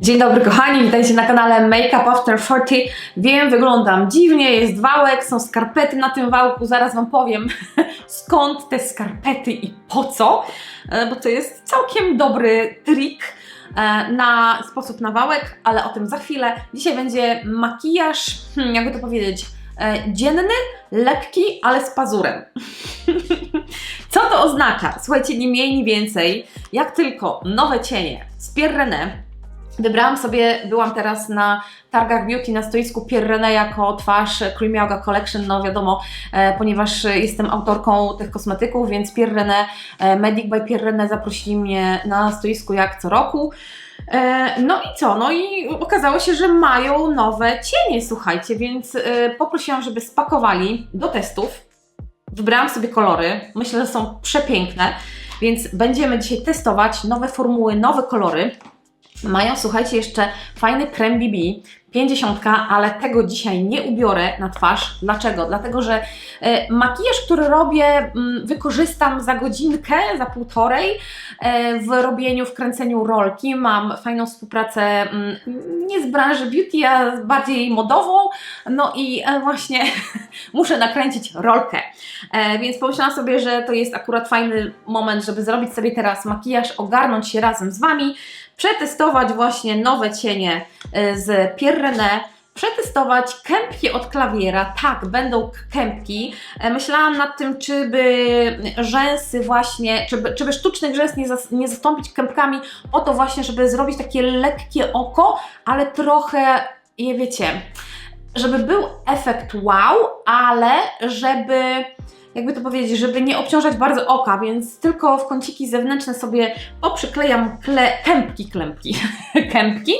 Dzień dobry kochani, witajcie na kanale Makeup After 40. Wiem, wyglądam dziwnie, jest wałek, są skarpety na tym wałku, zaraz Wam powiem skąd te skarpety i po co, e, bo to jest całkiem dobry trik e, na sposób na wałek, ale o tym za chwilę. Dzisiaj będzie makijaż, hmm, jakby to powiedzieć, e, dzienny, lekki, ale z pazurem. Co to oznacza? Słuchajcie, nie mniej, nie więcej, jak tylko nowe cienie z Pierre René, Wybrałam sobie, byłam teraz na targach beauty na stoisku Pierre René jako twarz Creamy Yoga Collection, no wiadomo, e, ponieważ jestem autorką tych kosmetyków, więc Pierre René, e, Medic by Pierre René zaprosili mnie na stoisku jak co roku. E, no i co? No i okazało się, że mają nowe cienie, słuchajcie, więc e, poprosiłam, żeby spakowali do testów. Wybrałam sobie kolory, myślę, że są przepiękne, więc będziemy dzisiaj testować nowe formuły, nowe kolory. Mają, słuchajcie, jeszcze fajny krem BB, 50, ale tego dzisiaj nie ubiorę na twarz. Dlaczego? Dlatego, że e, makijaż, który robię, mm, wykorzystam za godzinkę, za półtorej e, w robieniu, w kręceniu rolki. Mam fajną współpracę mm, nie z branży beauty, a bardziej modową. No i e, właśnie muszę nakręcić rolkę. Więc pomyślałam sobie, że to jest akurat fajny moment, żeby zrobić sobie teraz makijaż, ogarnąć się razem z Wami, przetestować właśnie nowe cienie e, z Pierre René, przetestować kępki od klawiera. Tak, będą kępki. E, Myślałam nad tym, czy by rzęsy właśnie, czy by, czy by sztucznych rzęs nie, zas, nie zastąpić kępkami, po to właśnie, żeby zrobić takie lekkie oko, ale trochę, je wiecie, żeby był efekt wow, ale żeby jakby to powiedzieć, żeby nie obciążać bardzo oka, więc tylko w kąciki zewnętrzne sobie poprzyklejam kle, kępki, klępki, kępki.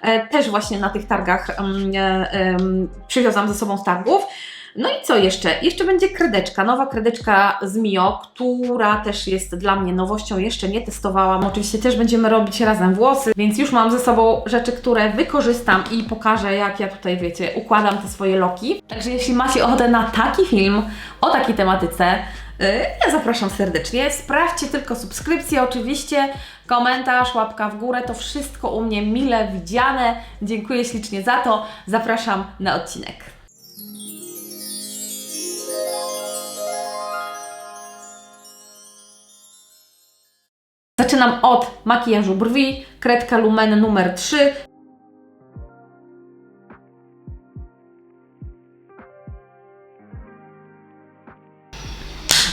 E, też właśnie na tych targach e, em, przywiozłam ze sobą z targów. No i co jeszcze? Jeszcze będzie kredeczka, nowa kredeczka z Mio, która też jest dla mnie nowością, jeszcze nie testowałam. Oczywiście też będziemy robić razem włosy, więc już mam ze sobą rzeczy, które wykorzystam i pokażę, jak ja tutaj, wiecie, układam te swoje loki. Także jeśli macie ochotę na taki film, o takiej tematyce, yy, ja zapraszam serdecznie. Sprawdźcie tylko subskrypcję, oczywiście, komentarz, łapka w górę, to wszystko u mnie mile widziane. Dziękuję ślicznie za to. Zapraszam na odcinek. Zaczynam od makijażu brwi, kredka Lumen numer 3.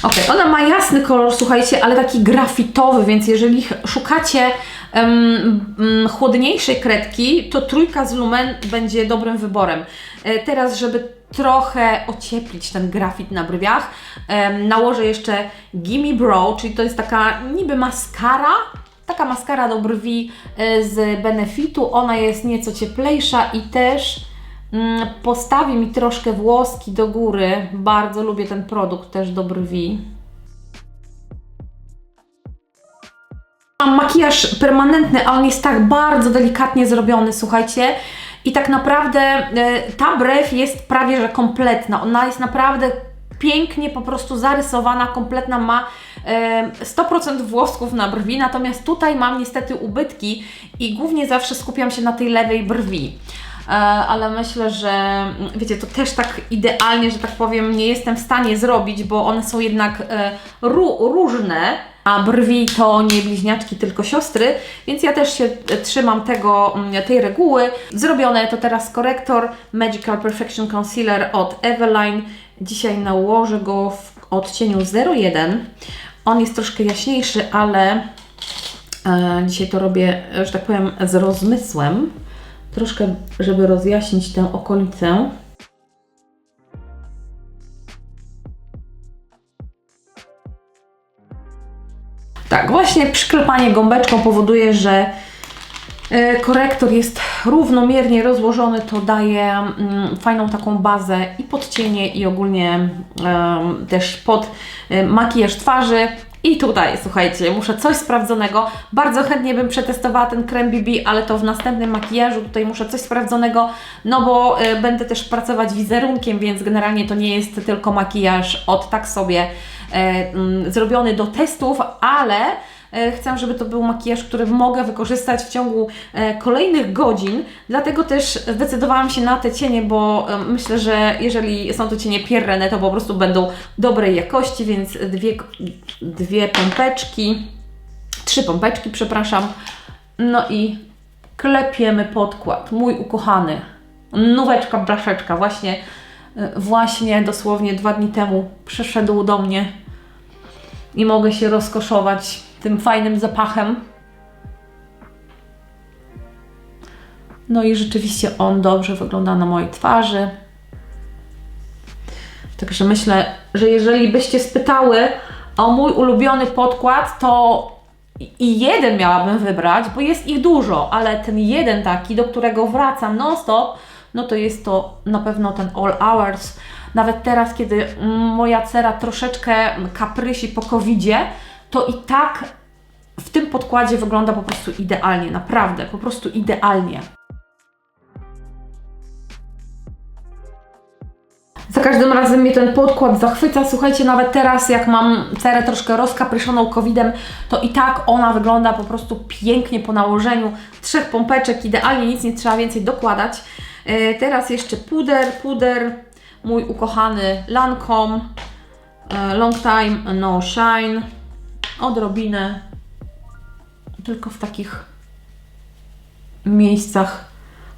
Ok, ona ma jasny kolor, słuchajcie, ale taki grafitowy, więc jeżeli szukacie em, mm, chłodniejszej kredki, to trójka z Lumen będzie dobrym wyborem. E, teraz, żeby trochę ocieplić ten grafit na brwiach, nałożę jeszcze Gimme Brow, czyli to jest taka niby maskara, taka maskara do brwi e, z Benefitu. Ona jest nieco cieplejsza i też mm, postawi mi troszkę włoski do góry. Bardzo lubię ten produkt też do brwi. Mam makijaż permanentny, a on jest tak bardzo delikatnie zrobiony, słuchajcie. I tak naprawdę e, ta brew jest prawie że kompletna. Ona jest naprawdę pięknie po prostu zarysowana, kompletna, ma e, 100% włosków na brwi, natomiast tutaj mam niestety ubytki i głównie zawsze skupiam się na tej lewej brwi. E, ale myślę, że mm, wiecie, to też tak idealnie, że tak powiem, nie jestem w stanie zrobić, bo one są jednak e, ró- różne, a brwi to nie bliźniaczki, tylko siostry, więc ja też się trzymam tego, mm, tej reguły. Zrobione to teraz korektor Magical Perfection Concealer od Eveline. Dzisiaj nałożę go w odcieniu 01. On jest troszkę jaśniejszy, ale e, dzisiaj to robię, że tak powiem, z rozmysłem. Troszkę, żeby rozjaśnić tę okolicę. Tak, właśnie przyklepanie gąbeczką powoduje, że e, korektor jest równomiernie rozłożony, to daje mm, fajną taką bazę i pod cienie i ogólnie też pod e, makijaż twarzy. I tutaj, słuchajcie, muszę coś sprawdzonego. Bardzo chętnie bym przetestowała ten krem BB, ale to w następnym makijażu. Tutaj muszę coś sprawdzonego, no bo e, będę też pracować wizerunkiem, więc generalnie to nie jest tylko makijaż od tak sobie e, mm, zrobiony do testów, ale Chcę, żeby to był makijaż, który mogę wykorzystać w ciągu e, kolejnych godzin, dlatego też zdecydowałam się na te cienie, bo e, myślę, że jeżeli są to cienie Pierrenne, to po prostu będą dobrej jakości, więc dwie, dwie pompeczki, trzy pompeczki, przepraszam, no i klepiemy podkład, mój ukochany, nóweczka, blaszeczka, właśnie, e, właśnie dosłownie dwa dni temu przyszedł do mnie i mogę się rozkoszować tym fajnym zapachem. No i rzeczywiście on dobrze wygląda na mojej twarzy. Także myślę, że jeżeli byście spytały o mój ulubiony podkład, to i- jeden miałabym wybrać, bo jest ich dużo, ale ten jeden taki, do którego wracam non-stop, no to jest to na pewno ten All Hours. Nawet teraz, kiedy moja cera troszeczkę kaprysi po covidzie, to i tak w tym podkładzie wygląda po prostu idealnie, naprawdę, po prostu idealnie. Za każdym razem mnie ten podkład zachwyca. Słuchajcie, nawet teraz, jak mam cerę troszkę rozkapryszoną covidem, to i tak ona wygląda po prostu pięknie po nałożeniu trzech pompeczek. Idealnie nic nie trzeba więcej dokładać. E, teraz jeszcze puder, puder, mój ukochany Lancome e, Long Time No Shine. Odrobinę, tylko w takich miejscach,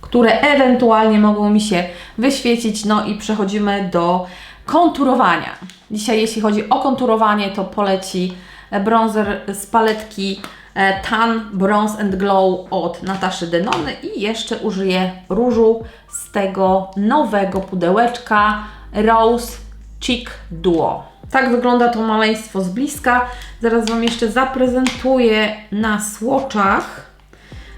które ewentualnie mogą mi się wyświecić. No i przechodzimy do konturowania. Dzisiaj, jeśli chodzi o konturowanie, to poleci bronzer z paletki e, Tan Bronze and Glow od Nataszy Denony i jeszcze użyję różu z tego nowego pudełeczka Rose Cheek Duo. Tak wygląda to maleństwo z bliska. Zaraz Wam jeszcze zaprezentuję na słoczach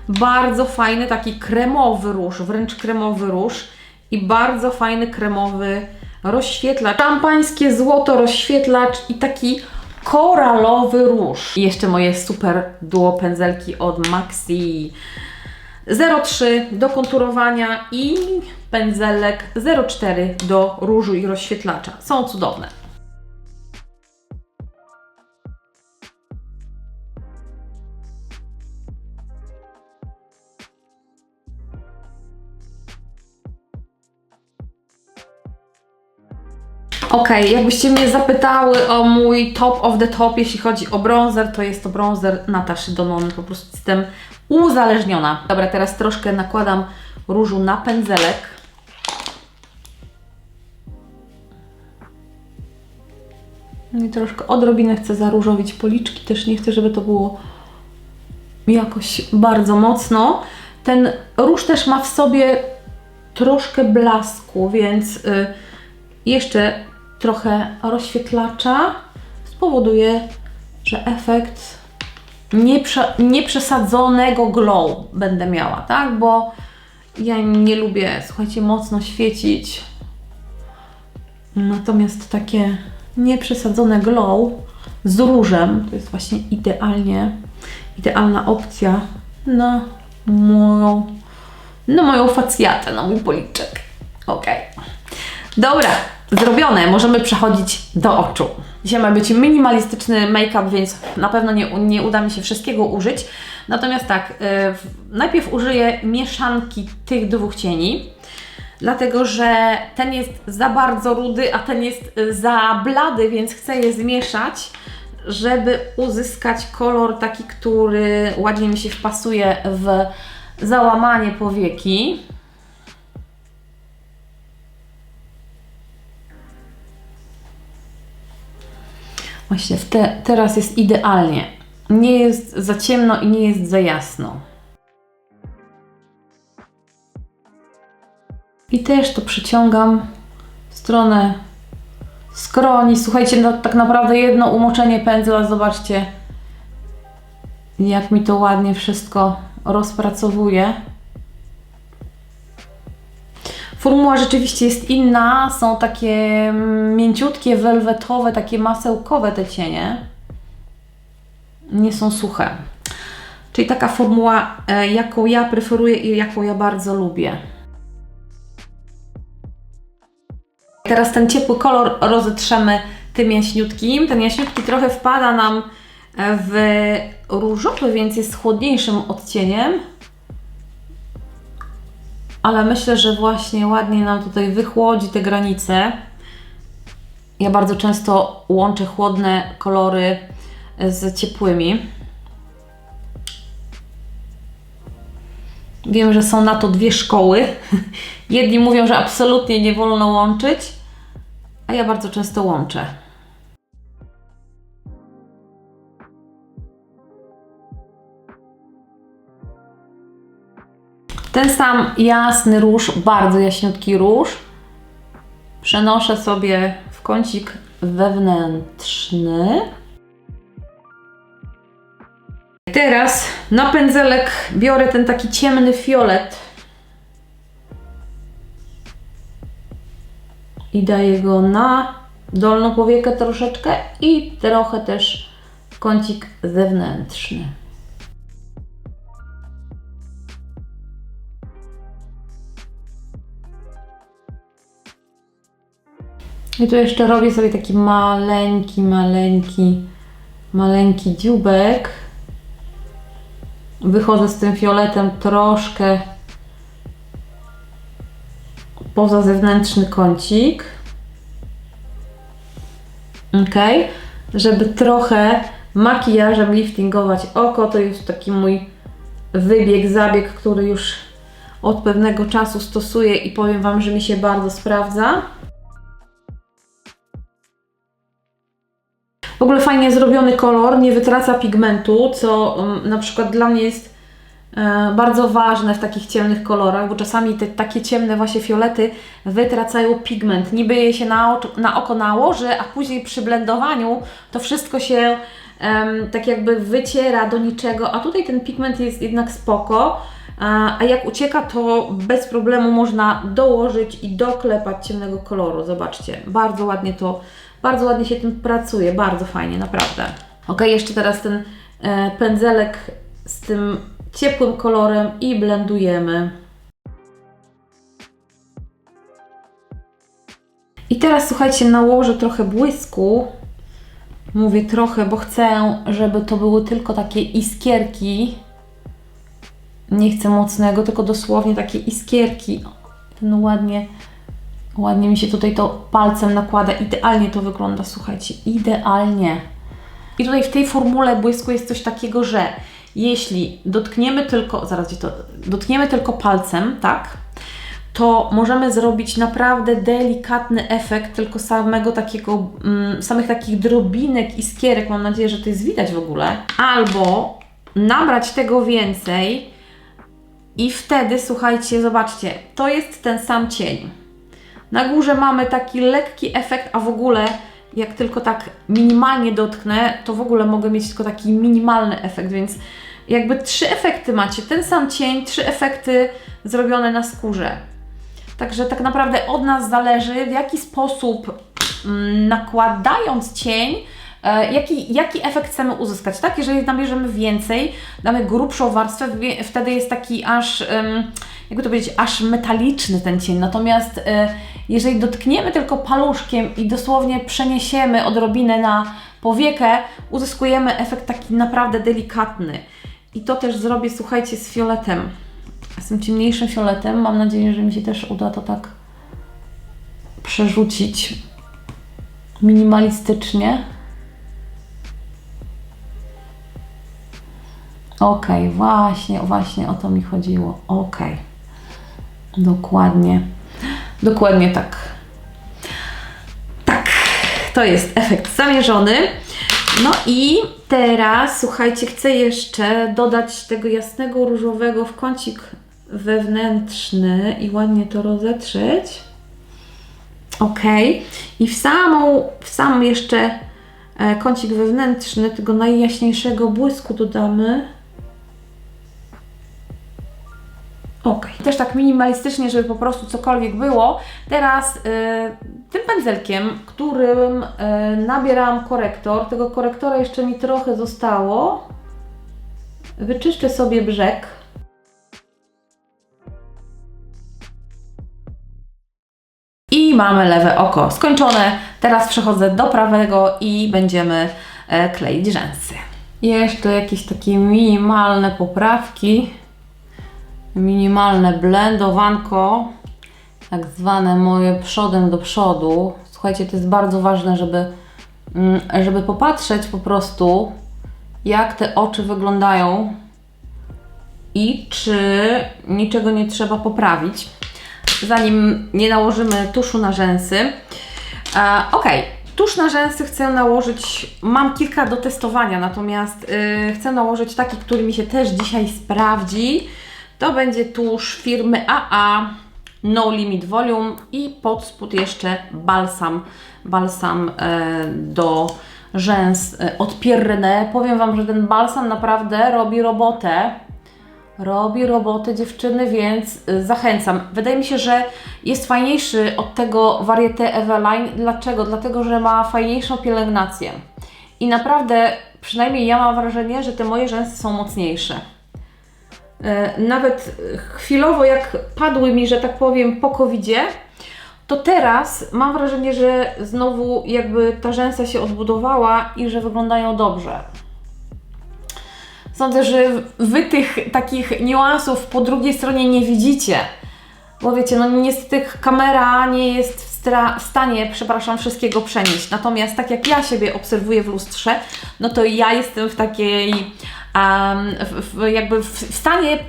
bardzo fajny taki kremowy róż, wręcz kremowy róż i bardzo fajny kremowy rozświetlacz. Szampańskie złoto rozświetlacz i taki koralowy róż. I jeszcze moje super duo pędzelki od Maxi 03 do konturowania i pędzelek 04 do różu i rozświetlacza. Są cudowne. Okej, jakbyście mnie zapytały o mój top of the top, jeśli chodzi o bronzer, to jest to bronzer Nataszy Donony. Po prostu jestem uzależniona. Dobra, teraz troszkę nakładam różu na pędzelek. No i troszkę odrobinę chcę zaróżowić policzki, też nie chcę, żeby to było jakoś bardzo mocno. Ten róż też ma w sobie troszkę blasku, więc y, jeszcze trochę rozświetlacza spowoduje, że efekt nieprze, nieprzesadzonego glow będę miała, tak? Bo ja nie lubię, słuchajcie, mocno świecić. Natomiast takie nieprzesadzone glow z różem to jest właśnie idealnie, idealna opcja na moją, na moją facjatę, na mój policzek. Ok. Dobra, zrobione. Możemy przechodzić do oczu. Dzisiaj ma być minimalistyczny make-up, więc na pewno nie, nie uda mi się wszystkiego użyć. Natomiast tak, y, w- najpierw użyję mieszanki tych dwóch cieni, dlatego że ten jest za bardzo rudy, a ten jest y, za blady, więc chcę je zmieszać, żeby uzyskać kolor taki, który ładnie mi się wpasuje w załamanie powieki. Właśnie te, teraz jest idealnie. Nie jest za ciemno i nie jest za jasno. I też to przyciągam w stronę skroni. Słuchajcie, no, tak naprawdę jedno umoczenie pędzla, zobaczcie jak mi to ładnie wszystko rozpracowuje. Formuła rzeczywiście jest inna, są takie mm, mięciutkie, welwetowe, takie masełkowe te cienie. Nie są suche. Czyli taka formuła, e, jaką ja preferuję i jaką ja bardzo lubię. Teraz ten ciepły kolor rozetrzemy tym jaśniutkim. Ten jaśniutki trochę wpada nam w różowy, więc jest chłodniejszym odcieniem. Ale myślę, że właśnie ładnie nam tutaj wychłodzi te granice. Ja bardzo często łączę chłodne kolory z ciepłymi. Wiem, że są na to dwie szkoły. Jedni mówią, że absolutnie nie wolno łączyć, a ja bardzo często łączę. Ten sam jasny róż, bardzo jaśniutki róż, przenoszę sobie w kącik wewnętrzny. Teraz na pędzelek biorę ten taki ciemny fiolet i daję go na dolną powiekę troszeczkę i trochę też kącik zewnętrzny. I tu jeszcze robię sobie taki maleńki, maleńki, maleńki dziubek. Wychodzę z tym fioletem troszkę poza zewnętrzny kącik. Ok, żeby trochę makijażem liftingować oko. To jest taki mój wybieg, zabieg, który już od pewnego czasu stosuję i powiem Wam, że mi się bardzo sprawdza. W ogóle fajnie zrobiony kolor, nie wytraca pigmentu, co um, na przykład dla mnie jest e, bardzo ważne w takich ciemnych kolorach, bo czasami te takie ciemne właśnie fiolety wytracają pigment. Niby je się na, na oko nałoży, a później przy blendowaniu to wszystko się em, tak jakby wyciera do niczego, a tutaj ten pigment jest jednak spoko. A jak ucieka, to bez problemu można dołożyć i doklepać ciemnego koloru. Zobaczcie, bardzo ładnie to, bardzo ładnie się tym pracuje, bardzo fajnie, naprawdę. Ok, jeszcze teraz ten e, pędzelek z tym ciepłym kolorem i blendujemy. I teraz słuchajcie, nałożę trochę błysku. Mówię trochę, bo chcę, żeby to były tylko takie iskierki. Nie chcę mocnego, tylko dosłownie takie iskierki. Ten ładnie, ładnie mi się tutaj to palcem nakłada. Idealnie to wygląda, słuchajcie, idealnie. I tutaj w tej formule błysku jest coś takiego, że jeśli dotkniemy tylko, zaraz to, dotkniemy tylko palcem, tak, to możemy zrobić naprawdę delikatny efekt tylko samego takiego, mm, samych takich drobinek iskierek. Mam nadzieję, że to jest widać w ogóle. Albo nabrać tego więcej i wtedy, słuchajcie, zobaczcie, to jest ten sam cień. Na górze mamy taki lekki efekt, a w ogóle jak tylko tak minimalnie dotknę, to w ogóle mogę mieć tylko taki minimalny efekt, więc jakby trzy efekty macie. Ten sam cień, trzy efekty zrobione na skórze. Także tak naprawdę od nas zależy, w jaki sposób mm, nakładając cień, e, jaki, jaki efekt chcemy uzyskać. Tak, jeżeli nabierzemy więcej, damy grubszą warstwę, wtedy jest taki aż, jakby to powiedzieć, aż metaliczny ten cień. Natomiast e, jeżeli dotkniemy tylko paluszkiem i dosłownie przeniesiemy odrobinę na powiekę, uzyskujemy efekt taki naprawdę delikatny. I to też zrobię, słuchajcie, z fioletem. Z tym ciemniejszym fioletem. Mam nadzieję, że mi się też uda to tak przerzucić minimalistycznie. Okej, właśnie, właśnie o to mi chodziło. Okej. Dokładnie. Dokładnie tak. Tak, to jest efekt zamierzony. No i teraz, słuchajcie, chcę jeszcze dodać tego jasnego różowego w kącik wewnętrzny i ładnie to rozetrzeć. Ok. I w samą, w sam jeszcze e, kącik wewnętrzny tego najjaśniejszego błysku dodamy. Ok. Też tak minimalistycznie, żeby po prostu cokolwiek było. Teraz y, tym pędzelkiem, którym y, nabieram korektor, tego korektora jeszcze mi trochę zostało, wyczyszczę sobie brzeg. I mamy lewe oko skończone. Teraz przechodzę do prawego i będziemy e, kleić rzęsy. Jeszcze jakieś takie minimalne poprawki, minimalne blendowanko, tak zwane moje przodem do przodu. Słuchajcie, to jest bardzo ważne, żeby, mm, żeby popatrzeć po prostu, jak te oczy wyglądają i czy niczego nie trzeba poprawić, zanim nie nałożymy tuszu na rzęsy. E, ok, tusz na rzęsy chcę nałożyć, mam kilka do testowania, natomiast y, chcę nałożyć taki, który mi się też dzisiaj sprawdzi. To będzie tusz firmy AA No Limit Volume i pod spód jeszcze balsam, balsam e, do rzęs e, od Pierre. Powiem Wam, że ten balsam naprawdę robi robotę. Robi robotę dziewczyny, więc y, zachęcam. Wydaje mi się, że jest fajniejszy od tego Varieté Eveline. Dlaczego? Dlatego, że ma fajniejszą pielęgnację. I naprawdę, przynajmniej ja mam wrażenie, że te moje rzęsy są mocniejsze. Y, Nawet chwilowo, jak padły mi, że tak powiem, po covidzie, to teraz mam wrażenie, że znowu jakby ta rzęsa się odbudowała i że wyglądają dobrze. Sądzę, że Wy tych takich niuansów po drugiej stronie nie widzicie. Bo wiecie, no niestety kamera nie jest w, w stanie, przepraszam, wszystkiego przenieść. Natomiast tak jak ja siebie obserwuję w lustrze, no to ja jestem w takiej, w, jakby w, w stanie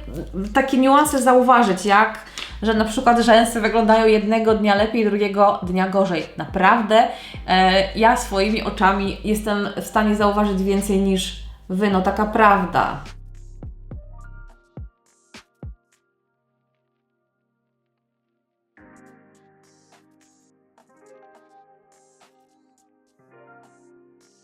takie niuanse zauważyć, jak że na przykład rzęsy wyglądają jednego dnia lepiej, drugiego dnia gorzej. Naprawdę e, ja swoimi oczami jestem w stanie zauważyć więcej niż Wy, no taka prawda.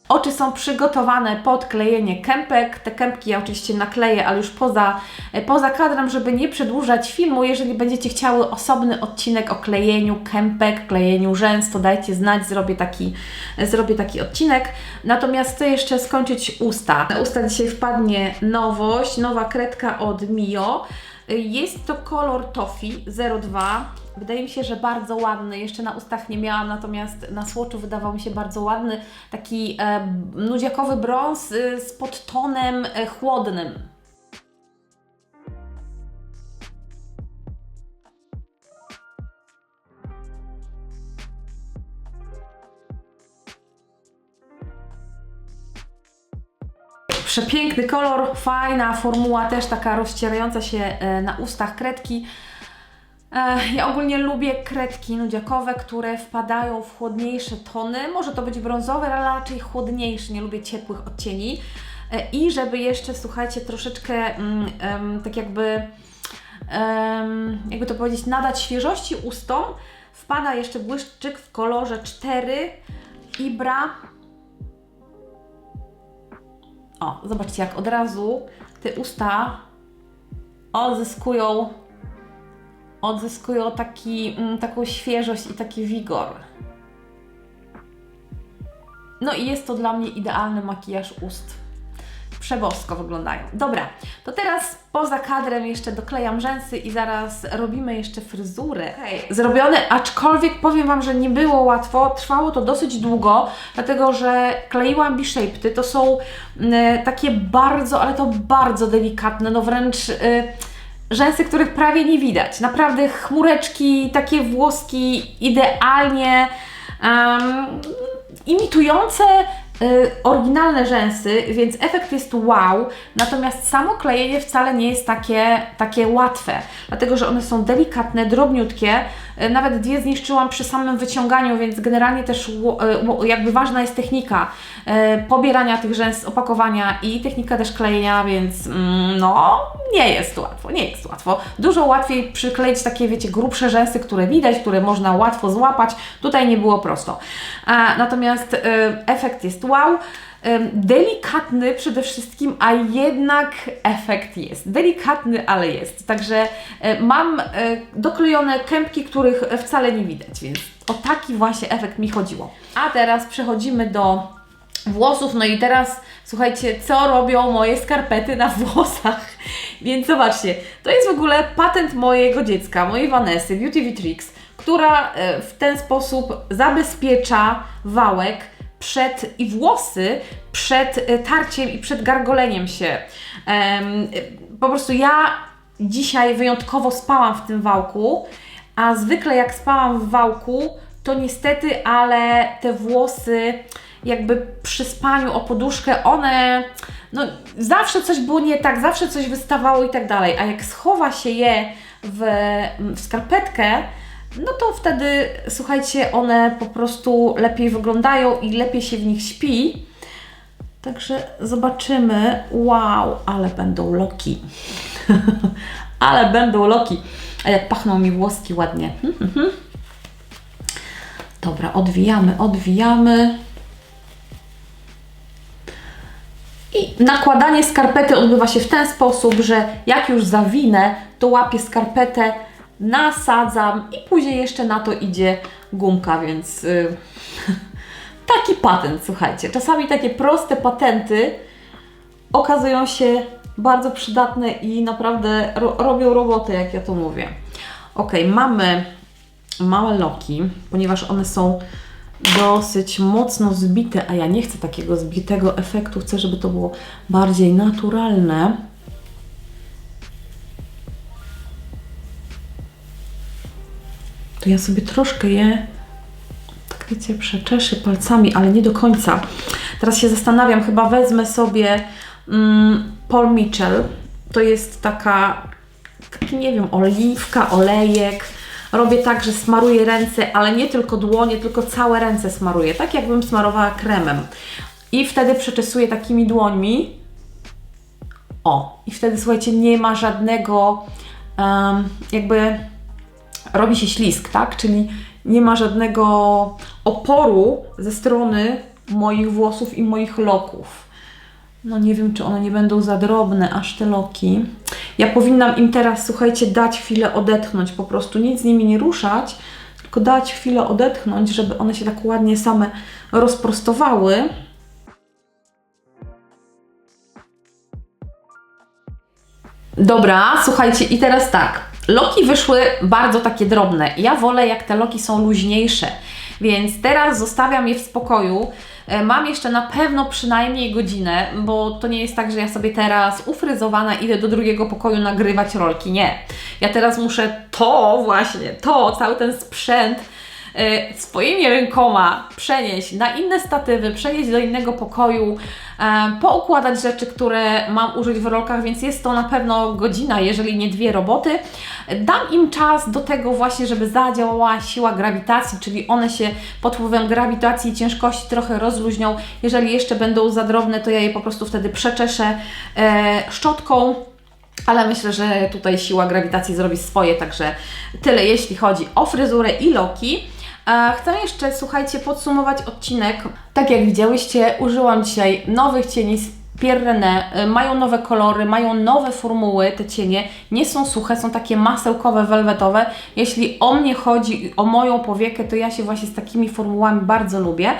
Oczy są przygotowane pod klejenie kępek. Te kępki ja oczywiście nakleję, ale już poza, poza kadrem, żeby nie przedłużać filmu. Jeżeli będziecie chciały osobny odcinek o klejeniu kępek, klejeniu rzęs, to dajcie znać, zrobię taki, zrobię taki odcinek. Natomiast chcę jeszcze skończyć usta. Na usta dzisiaj wpadnie nowość, nowa kredka od Mio. Jest to kolor Toffee 02. Wydaje mi się, że bardzo ładny. Jeszcze na ustach nie miałam, natomiast na słoczu wydawał mi się bardzo ładny. Taki e, nudziakowy brąz y, z podtonem e, chłodnym. Przepiękny kolor, fajna formuła, też taka rozcierająca się e, na ustach kredki. E, Ja ogólnie lubię kredki nudziakowe, które wpadają w chłodniejsze tony. Może to być brązowe, ale raczej chłodniejsze. Nie lubię ciepłych odcieni. E, I żeby jeszcze, słuchajcie, troszeczkę em, tak jakby, em, jakby to powiedzieć, nadać świeżości ustom, wpada jeszcze błyszczyk w kolorze 4 Ibra. O, zobaczcie, jak od razu te usta odzyskują odzyskują taki, mm, taką świeżość i taki wigor. No i jest to dla mnie idealny makijaż ust. Przebosko wyglądają. Dobra, to teraz poza kadrem jeszcze doklejam rzęsy i zaraz robimy jeszcze fryzurę. Hej, zrobione, aczkolwiek powiem Wam, że nie było łatwo, trwało to dosyć długo, dlatego że kleiłam B-Shapedy, to są mm, takie bardzo, ale to bardzo delikatne, no wręcz... Y, rzęsy, których prawie nie widać. Naprawdę chmureczki, takie włoski idealnie um, imitujące y, oryginalne rzęsy, więc efekt jest wow, natomiast samo klejenie wcale nie jest takie, takie łatwe, dlatego że one są delikatne, drobniutkie, nawet dwie zniszczyłam przy samym wyciąganiu, więc generalnie też y, jakby ważna jest technika y, pobierania tych rzęs, opakowania i technika też klejenia, więc mm, no nie jest łatwo, nie jest łatwo. Dużo łatwiej przykleić takie, wiecie, grubsze rzęsy, które widać, które można łatwo złapać. Tutaj nie było prosto. Natomiast efekt jest wow. Delikatny przede wszystkim, a jednak efekt jest. Delikatny, ale jest. Także y, mam y, doklejone kępki, których wcale nie widać, więc o taki właśnie efekt mi chodziło. A teraz przechodzimy do włosów. No i teraz słuchajcie, co robią moje skarpety na włosach. Więc zobaczcie, to jest w ogóle patent mojego dziecka, mojej Vanessy, Beauty Vitrix, która e, w ten sposób zabezpiecza wałek przed i włosy przed e, tarciem i przed gargoleniem się. Po prostu ja dzisiaj wyjątkowo spałam w tym wałku, a zwykle jak spałam w wałku, to niestety, ale te włosy jakby przy spaniu o poduszkę, one no zawsze coś było nie tak, zawsze coś wystawało i tak dalej, a jak schowa się je w, w skarpetkę, no to wtedy, słuchajcie, one po prostu lepiej wyglądają i lepiej się w nich śpi. Także zobaczymy. Wow, ale będą loki. ale będą loki. A jak pachną mi włoski ładnie. Dobra, odwijamy, odwijamy. I nakładanie skarpety odbywa się w ten sposób, że jak już zawinę, to łapię skarpetę, nasadzam i później jeszcze na to idzie gumka, więc y, taki patent, słuchajcie. Czasami takie proste patenty okazują się bardzo przydatne i naprawdę ro robią robotę, jak ja to mówię. Ok, mamy małe loki, ponieważ one są dosyć mocno zbite, a ja nie chcę takiego zbitego efektu, chcę, żeby to było bardziej naturalne. Ja sobie troszkę je, tak wiecie, przeczeszę palcami, ale nie do końca. Teraz się zastanawiam, chyba wezmę sobie mm, Paul Mitchell. To jest taka, taki nie wiem, oliwka, olejek. Robię tak, że smaruję ręce, ale nie tylko dłonie, tylko całe ręce smaruję, tak jakbym smarowała kremem. I wtedy przeczesuję takimi dłońmi. O, i wtedy słuchajcie, nie ma żadnego um, jakby robi się ślisk, tak? Czyli nie ma żadnego oporu ze strony moich włosów i moich loków. No nie wiem, czy one nie będą za drobne, aż te loki. Ja powinnam im teraz, słuchajcie, dać chwilę odetchnąć, po prostu nic z nimi nie ruszać, tylko dać chwilę odetchnąć, żeby one się tak ładnie same rozprostowały. Dobra, słuchajcie, i teraz tak. Loki wyszły bardzo takie drobne. Ja wolę, jak te loki są luźniejsze, więc teraz zostawiam je w spokoju. E, Mam jeszcze na pewno przynajmniej godzinę, bo to nie jest tak, że ja sobie teraz ufryzowana idę do drugiego pokoju nagrywać rolki. Nie. Ja teraz muszę to właśnie, to, cały ten sprzęt swoimi rękoma przenieść na inne statywy, przenieść do innego pokoju, e, poukładać rzeczy, które mam użyć w rolkach, więc jest to na pewno godzina, jeżeli nie dwie roboty. Dam im czas do tego właśnie, żeby zadziałała siła grawitacji, czyli one się pod wpływem grawitacji i ciężkości trochę rozluźnią. Jeżeli jeszcze będą za drobne, to ja je po prostu wtedy przeczeszę e, szczotką. Ale myślę, że tutaj siła grawitacji zrobi swoje, także tyle jeśli chodzi o fryzurę i loki. E, Chcę jeszcze, słuchajcie, podsumować odcinek. Tak jak widziałyście, użyłam dzisiaj nowych cieni z Pierre René. Mają nowe kolory, mają nowe formuły, te cienie. Nie są suche, są takie masełkowe, welwetowe. Jeśli o mnie chodzi, o moją powiekę, to ja się właśnie z takimi formułami bardzo lubię.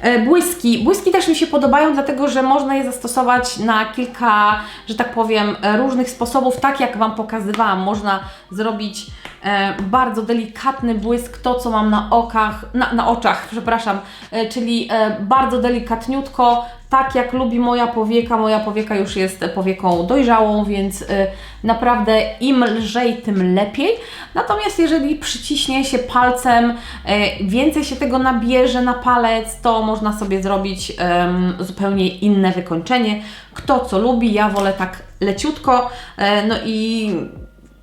E, Błyski. Błyski też mi się podobają, dlatego że można je zastosować na kilka, że tak powiem, e, różnych sposobów, tak jak Wam pokazywałam. Można zrobić e, bardzo delikatny błysk, to co mam na okach, na, na oczach, przepraszam, e, czyli e, bardzo delikatniutko, tak jak lubi moja powieka. Moja powieka już jest powieką dojrzałą, więc naprawdę im lżej, tym lepiej. Natomiast jeżeli przyciśnie się palcem, więcej się tego nabierze na palec, to można sobie zrobić zupełnie inne wykończenie. Kto co lubi, ja wolę tak leciutko. No i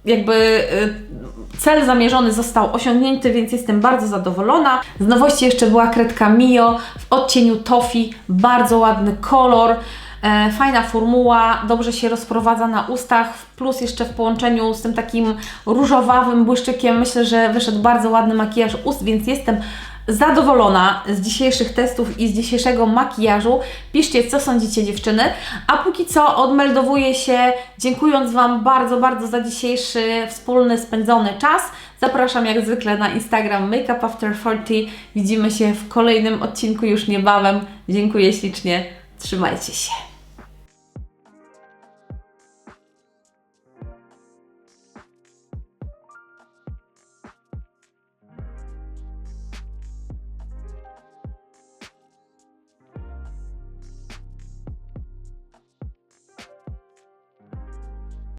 jakby y, cel zamierzony został osiągnięty, więc jestem bardzo zadowolona. Z nowości jeszcze była kredka Mio w odcieniu Toffee, bardzo ładny kolor. E, fajna formuła, dobrze się rozprowadza na ustach, plus jeszcze w połączeniu z tym takim różowawym błyszczykiem myślę, że wyszedł bardzo ładny makijaż ust, więc jestem zadowolona z dzisiejszych testów i z dzisiejszego makijażu. Piszcie, co sądzicie dziewczyny. A póki co odmeldowuję się, dziękując Wam bardzo, bardzo za dzisiejszy wspólny spędzony czas. Zapraszam jak zwykle na Instagram Makeup After 40. Widzimy się w kolejnym odcinku już niebawem. Dziękuję ślicznie. Trzymajcie się.